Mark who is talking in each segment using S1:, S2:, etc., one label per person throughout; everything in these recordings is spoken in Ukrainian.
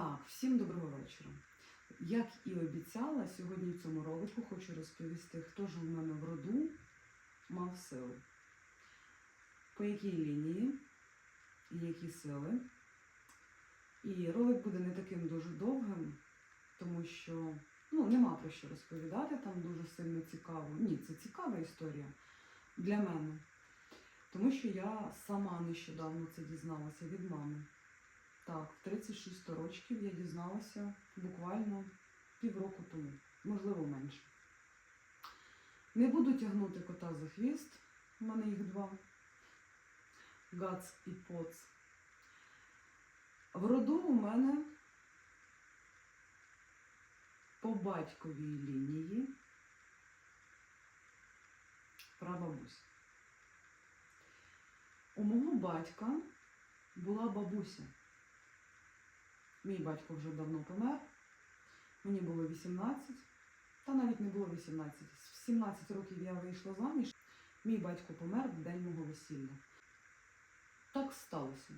S1: Так, всім доброго вечора. Як і обіцяла, сьогодні в цьому ролику хочу розповісти, хто ж у мене в роду мав силу, по якій лінії і які сили. І ролик буде не таким дуже довгим, тому що ну, нема про що розповідати, там дуже сильно цікаво. Ні, це цікава історія для мене. Тому що я сама нещодавно це дізналася від мами. Так, в 36 років я дізналася буквально півроку тому, можливо, менше. Не буду тягнути кота за хвіст, у мене їх два. Гац і Поц. В роду у мене по батьковій лінії прабабуся. У мого батька була бабуся. Мій батько вже давно помер. Мені було 18, та навіть не було 18. В 17 років я вийшла заміж. Мій батько помер в день мого весілля. Так сталося.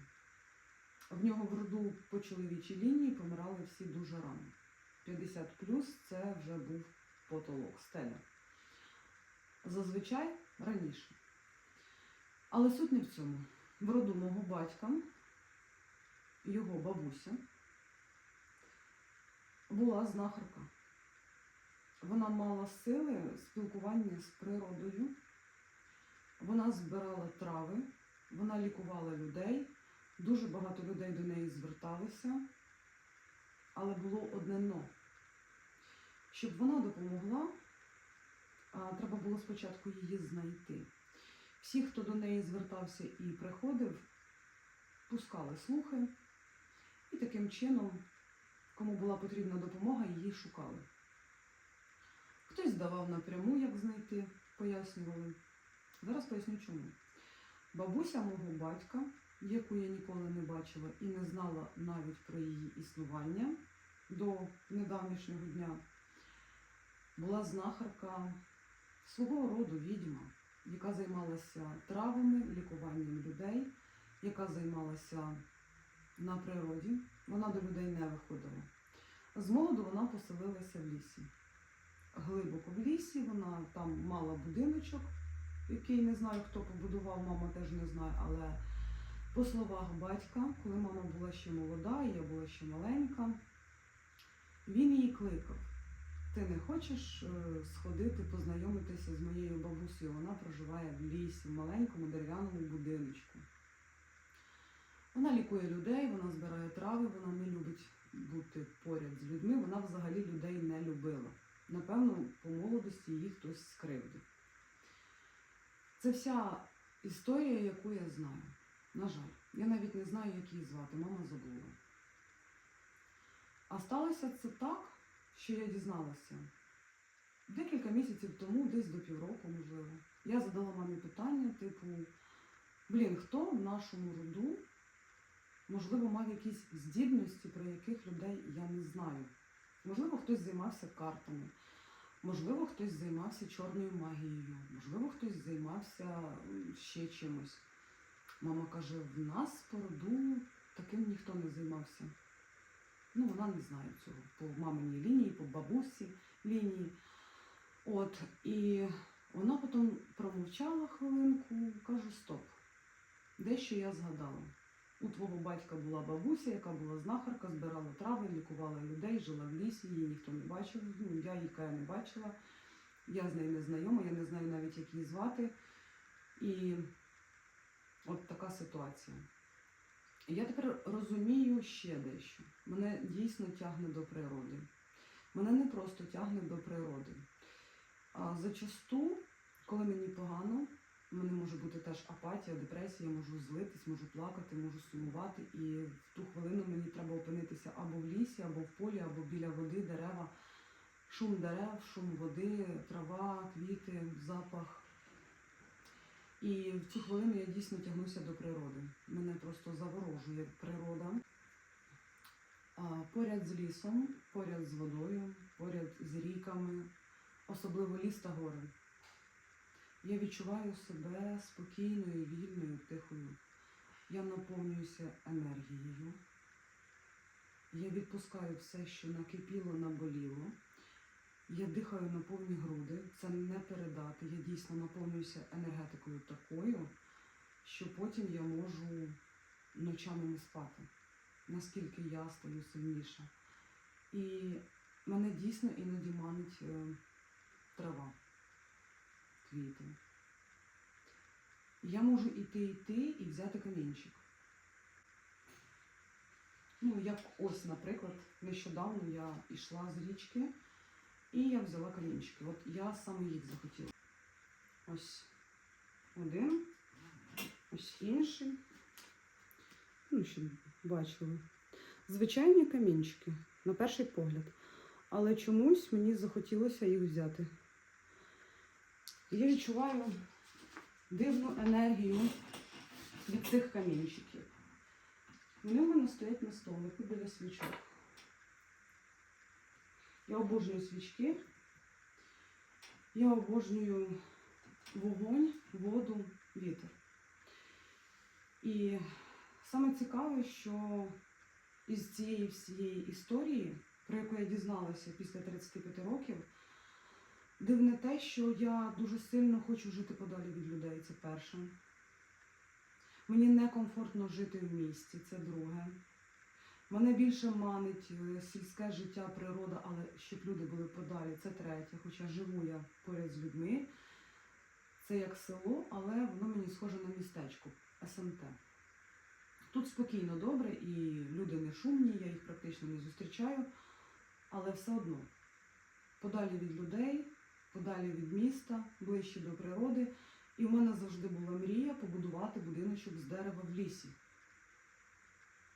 S1: В нього в роду по чоловічій лінії помирали всі дуже рано. 50 плюс це вже був потолок, стеля. Зазвичай раніше. Але суть не в цьому. В роду мого батька, його бабуся, була знахарка. Вона мала сили спілкування з природою. Вона збирала трави, вона лікувала людей. Дуже багато людей до неї зверталися, але було одне но. Щоб вона допомогла, треба було спочатку її знайти. Всі, хто до неї звертався і приходив, пускали слухи, і таким чином, кому була потрібна допомога, її шукали. Хтось давав напряму, як знайти, пояснювали. Зараз поясню чому. Бабуся мого батька, яку я ніколи не бачила і не знала навіть про її існування до недавнішнього дня, була знахарка свого роду відьма, яка займалася травами, лікуванням людей, яка займалася на природі. Вона до людей не виходила. З молоду вона поселилася в лісі. Глибоко в лісі, вона там мала будиночок, який не знаю, хто побудував, мама теж не знає, але по словах батька, коли мама була ще молода, і я була ще маленька, він її кликав. Ти не хочеш е, сходити, познайомитися з моєю бабусею? Вона проживає в лісі, в маленькому дерев'яному будиночку. Вона лікує людей, вона збирає трави, вона не любить бути поряд з людьми, вона взагалі людей не любила. Напевно, по молодості її хтось скривдив. Це вся історія, яку я знаю. На жаль, я навіть не знаю, як її звати, мама забула. А сталося це так, що я дізналася декілька місяців тому, десь до півроку, можливо. Я задала мамі питання, типу, блін, хто в нашому роду, можливо, мав якісь здібності, про яких людей я не знаю. Можливо, хтось займався картами, можливо, хтось займався чорною магією, можливо, хтось займався ще чимось. Мама каже, в нас по роду таким ніхто не займався. Ну, вона не знає цього по маминій лінії, по бабусі лінії. От, і вона потім промовчала хвилинку, кажу, стоп. Дещо я згадала. У твого батька була бабуся, яка була знахарка, збирала трави, лікувала людей, жила в лісі, її ніхто не бачив. Ну, я її Кая не бачила. Я з нею не знайома, я не знаю навіть, як її звати. І от така ситуація. Я тепер розумію ще дещо. Мене дійсно тягне до природи. Мене не просто тягне до природи. А зачасту, коли мені погано, у мене може бути теж апатія, депресія, можу злитись, можу плакати, можу сумувати. І в ту хвилину мені треба опинитися або в лісі, або в полі, або біля води, дерева, шум дерев, шум води, трава, квіти, запах. І в цю хвилину я дійсно тягнуся до природи. Мене просто заворожує природа. Поряд з лісом, поряд з водою, поряд з ріками, особливо ліс та гори. Я відчуваю себе спокійною, вільною, тихою. Я наповнююся енергією. Я відпускаю все, що накипіло, наболіло. Я дихаю на повні груди. Це не передати. Я дійсно наповнююся енергетикою такою, що потім я можу ночами не спати. Наскільки я стаю сильніша. І мене дійсно іноді манить е, трава, квіти. Я можу іти, йти і взяти камінчик. Ну, як ось, наприклад, нещодавно я йшла з річки і я взяла камінчики. От я саме їх захотіла. Ось один, ось інший. Ну, щоб бачили. Звичайні камінчики, на перший погляд. Але чомусь мені захотілося їх взяти. Я відчуваю дивну енергію від цих камінчиків. Вони в мене стоять на столику біля свічок. Я обожнюю свічки. Я обожнюю вогонь, воду, вітер. І саме цікаве, що із цієї всієї історії, про яку я дізналася після 35 років, дивне те, що я дуже сильно хочу жити подалі від людей. Це перше. Мені некомфортно жити в місті, це друге. Мене більше манить е, сільське життя, природа, але щоб люди були подалі, це третє. Хоча живу я поряд з людьми. Це як село, але воно мені схоже на містечко СМТ. Тут спокійно, добре, і люди не шумні, я їх практично не зустрічаю, але все одно подалі від людей, подалі від міста, ближче до природи. І в мене завжди була мрія побудувати будиночок з дерева в лісі.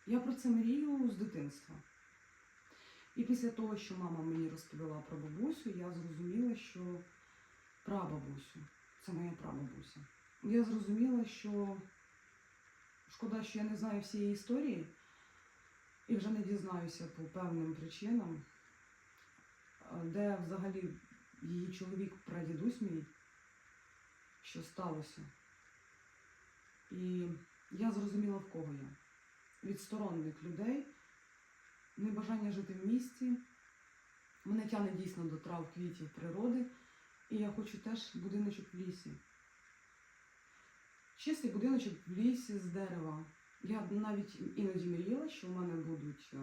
S1: Я про це мрію з дитинства. І після того, що мама мені розповіла про бабусю, я зрозуміла, що прабабусю, це моя прабабуся. Я зрозуміла, що шкода, що я не знаю всієї історії і вже не дізнаюся по певним причинам, де взагалі її чоловік, прадідусь мій, що сталося. І я зрозуміла, в кого я. Від сторонних людей, небажання жити в місті. Мене тягне дійсно до трав, квітів, природи. І я хочу теж будиночок в лісі. Чистий будиночок в лісі з дерева. Я навіть іноді мріяла, що в мене будуть е,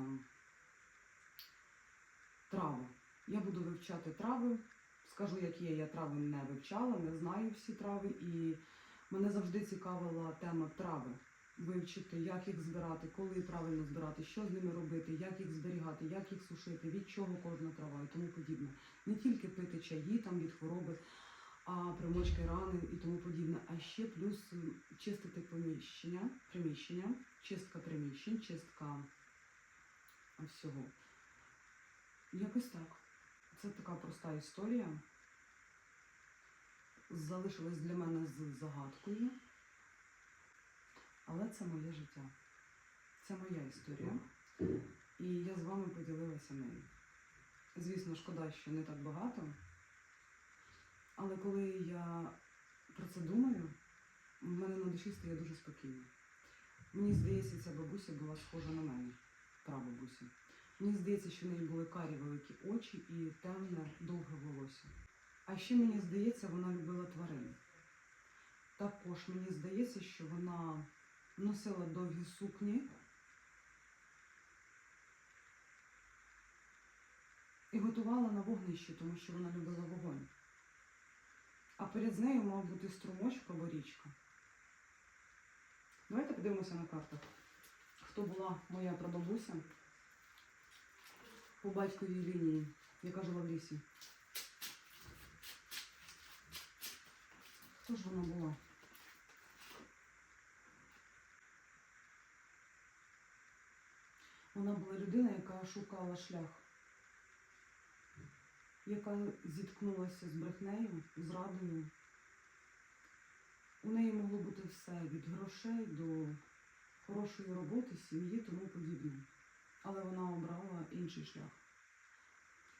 S1: трави. Я буду вивчати трави. Скажу, які є, я трави не вивчала, не знаю всі трави. І мене завжди цікавила тема трави. Вивчити, як їх збирати, коли правильно збирати, що з ними робити, як їх зберігати, як їх сушити, від чого кожна трава і тому подібне. Не тільки пити чаї там від хвороби, а примочки рани і тому подібне, а ще плюс чистити поміщення, приміщення, чистка приміщень, чистка всього. Якось так. Це така проста історія. Залишилась для мене з загадкою. Але це моє життя. Це моя історія. І я з вами поділилася нею. Звісно, шкода, що не так багато. Але коли я про це думаю, в мене на душі стає дуже спокійно. Мені здається, ця бабуся була схожа на мене, прабабуся. Мені здається, що в неї були карі великі очі і темне, довге волосся. А ще мені здається, вона любила тварин. Також мені здається, що вона носила довгі сукні і готувала на вогнищі, тому що вона любила вогонь. А перед нею мав бути струмочок або річка. Давайте подивимося на картах. Хто була моя прабабуся по батьковій лінії, яка жила в лісі. Хто ж вона була? Вона була людина, яка шукала шлях, яка зіткнулася з брехнею, зрадою. У неї могло бути все від грошей до хорошої роботи, сім'ї, тому подібне. Але вона обрала інший шлях.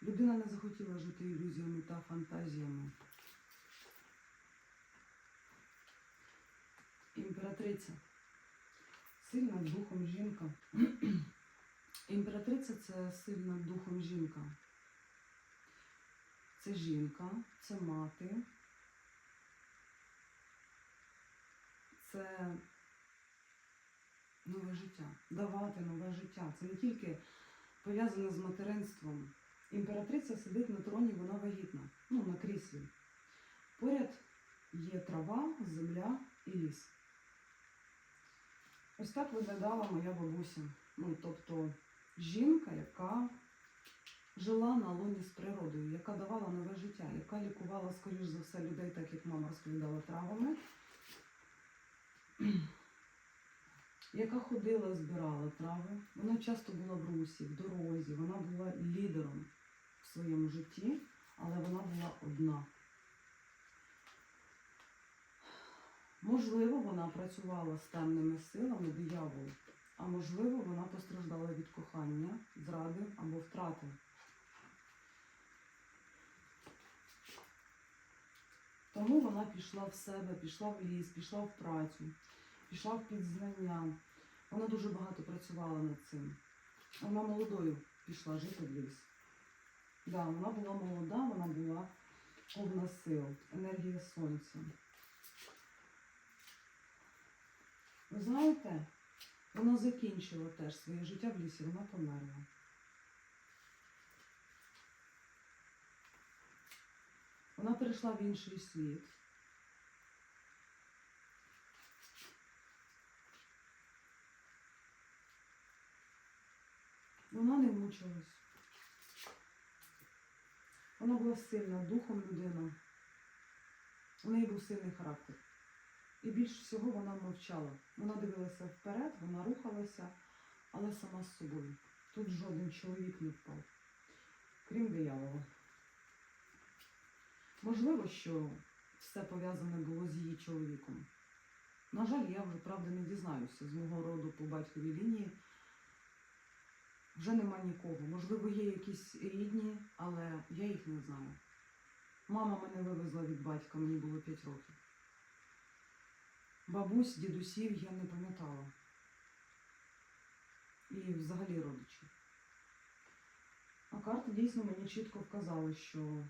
S1: Людина не захотіла жити ілюзіями та фантазіями. Імператриця. Сильна духом жінка. Імператриця це сильна духом жінка. Це жінка, це мати. Це нове життя. Давати нове життя. Це не тільки пов'язане з материнством. Імператриця сидить на троні, вона вагітна, ну, на кріслі. Поряд є трава, земля і ліс. Ось так виглядала моя бабуся. Ну, тобто жінка, яка жила на лоні з природою, яка давала нове життя, яка лікувала, скоріш за все, людей, так як мама розповідала травами, яка ходила, збирала трави. Вона часто була в русі, в дорозі, вона була лідером в своєму житті, але вона була одна. Можливо, вона працювала з темними силами дияволу, а можливо, вона постраждала від кохання, зради або втрати. Тому вона пішла в себе, пішла в ліс, пішла в працю, пішла в підзнання. Вона дуже багато працювала над цим. Вона молодою пішла жити в ліс. Да, вона була молода, вона була повна сил, енергія сонця. Ви знаєте, вона закінчила теж своє життя в лісі, вона померла. Вона перейшла в інший світ. Вона не мучилась. Вона була сильна, духом людина. У неї був сильний характер. І більше всього вона мовчала. Вона дивилася вперед, вона рухалася, але сама з собою. Тут жоден чоловік не впав, крім диявола. Можливо, що все пов'язане було з її чоловіком. На жаль, я вже правда не дізнаюся з мого роду по батьковій лінії. Вже нема нікого. Можливо, є якісь рідні, але я їх не знаю. Мама мене вивезла від батька, мені було 5 років. Бабусь, дідусів я не пам'ятала. І взагалі родичів. А карти дійсно мені чітко вказали, що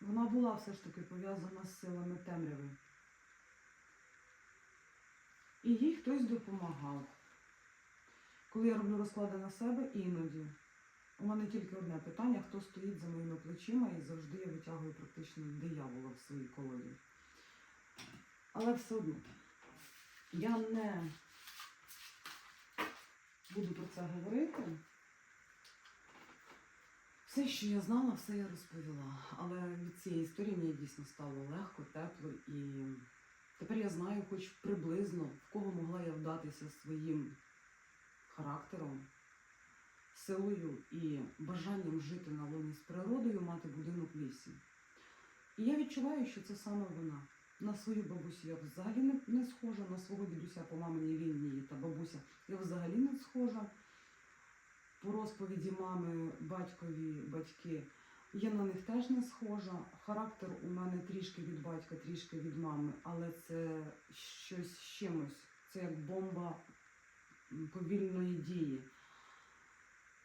S1: вона була все ж таки пов'язана з силами темряви. І їй хтось допомагав. Коли я роблю розклади на себе, іноді у мене тільки одне питання, хто стоїть за моїми плечима, і завжди я витягую практично диявола в своїй колоді. Але все одно я не буду про це говорити. Все, що я знала, все я розповіла. Але від цієї історії мені дійсно стало легко, тепло і тепер я знаю, хоч приблизно, в кого могла я вдатися своїм характером, силою і бажанням жити на лоні з природою, мати будинок в лісі. І я відчуваю, що це саме вона. На свою бабусю я взагалі не, схожа, на свого дідуся по маминій лінії та бабуся я взагалі не схожа. По розповіді мами, батькові, батьки, я на них теж не схожа. Характер у мене трішки від батька, трішки від мами, але це щось з чимось. Це як бомба повільної дії.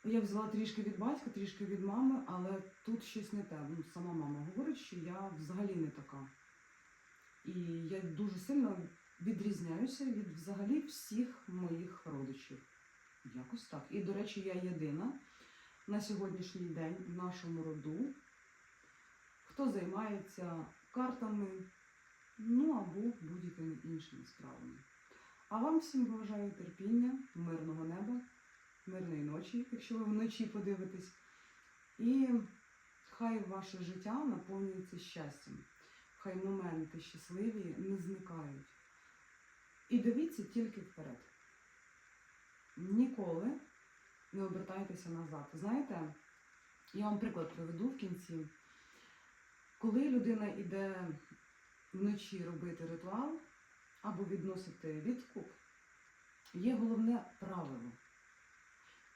S1: Я взяла трішки від батька, трішки від мами, але тут щось не те. Ну, сама мама говорить, що я взагалі не така. І я дуже сильно відрізняюся від взагалі всіх моїх родичів. Якось так. І, до речі, я єдина на сьогоднішній день в нашому роду, хто займається картами, ну або будь-якими іншими справами. А вам всім бажаю терпіння, мирного неба, мирної ночі, якщо ви вночі подивитесь. І хай ваше життя наповнюється щастям. Хай моменти щасливі не зникають. І дивіться тільки вперед. Ніколи не обертайтеся назад. Знаєте, я вам приклад приведу в кінці. Коли людина йде вночі робити ритуал або відносити відкуп, є головне правило,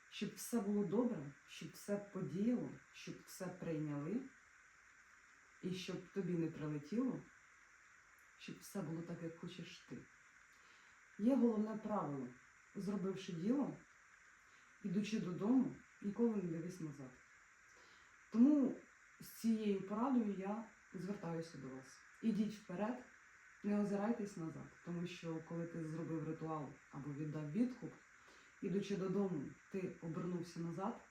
S1: щоб все було добре, щоб все подіяло, щоб все прийняли, і щоб тобі не прилетіло, щоб все було так, як хочеш ти. Є головне правило. зробивши діло, ідучи додому, ніколи не дивись назад. Тому з цією порадою я звертаюся до вас. Ідіть вперед, не озирайтесь назад, тому що коли ти зробив ритуал або віддав відкуп, ідучи додому, ти обернувся назад,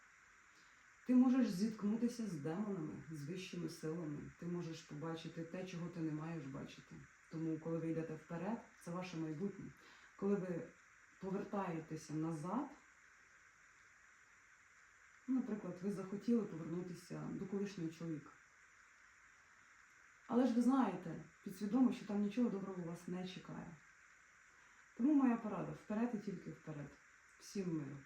S1: ти можеш зіткнутися з демонами, з вищими силами. Ти можеш побачити те, чого ти не маєш бачити. Тому, коли ви йдете вперед, це ваше майбутнє. Коли ви повертаєтеся назад, наприклад, ви захотіли повернутися до колишнього чоловіка. Але ж ви знаєте, підсвідомо, що там нічого доброго вас не чекає. Тому моя порада вперед і тільки вперед. Всім миру.